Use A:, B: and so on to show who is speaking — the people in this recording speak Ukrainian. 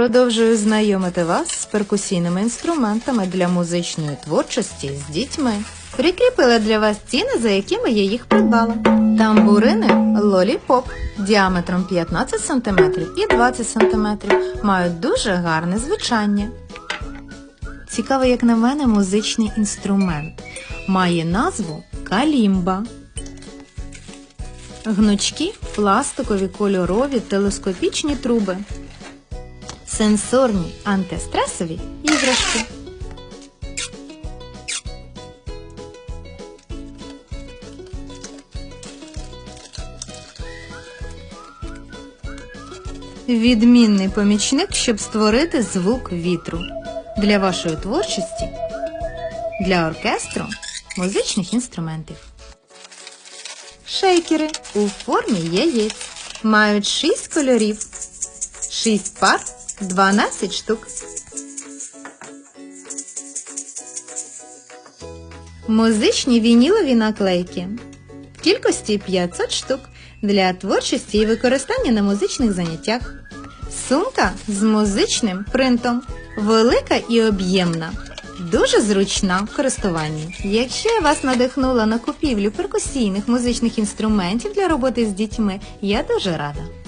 A: Продовжую знайомити вас з перкусійними інструментами для музичної творчості з дітьми. Прикріпила для вас ціни, за якими я їх придбала. Тамбурини Лоліпоп діаметром 15 см і 20 см мають дуже гарне звучання. Цікавий, як на мене, музичний інструмент. Має назву калімба. Гнучкі пластикові кольорові телескопічні труби. Сенсорні антистресові іграшки. Відмінний помічник, щоб створити звук вітру для вашої творчості, для оркестру музичних інструментів. Шейкери у формі яєць мають 6 кольорів, 6 пар, 12 штук. Музичні вінілові наклейки в кількості 500 штук для творчості і використання на музичних заняттях. Сумка з музичним принтом, велика і об'ємна. Дуже зручна в користуванні. Якщо я вас надихнула на купівлю перкусійних музичних інструментів для роботи з дітьми, я дуже рада.